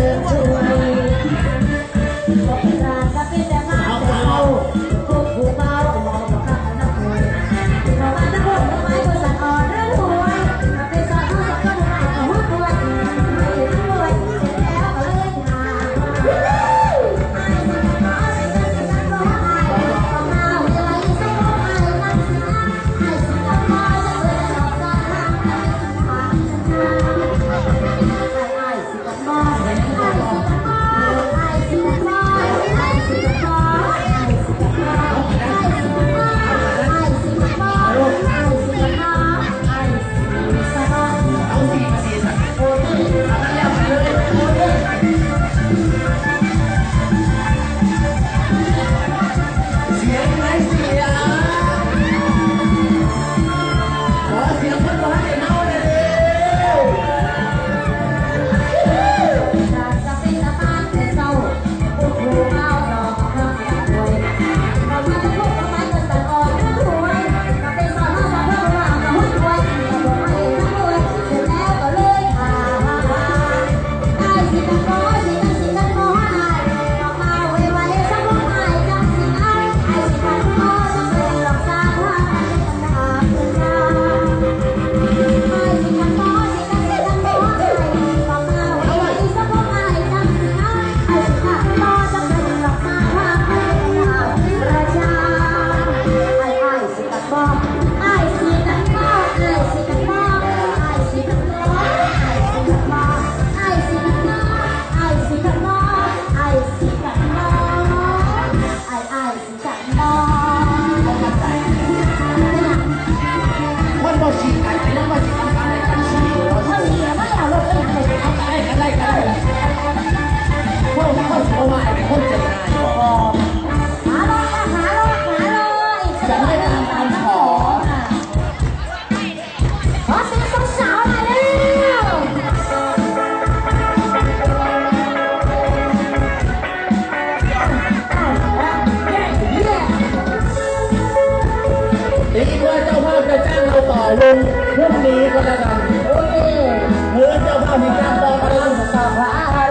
good. ต่อลุงพรุ่งนี้ก็แล้วกันโอ้ยเฮ้ยเจ้าภาพมีการต่อกันาล้ว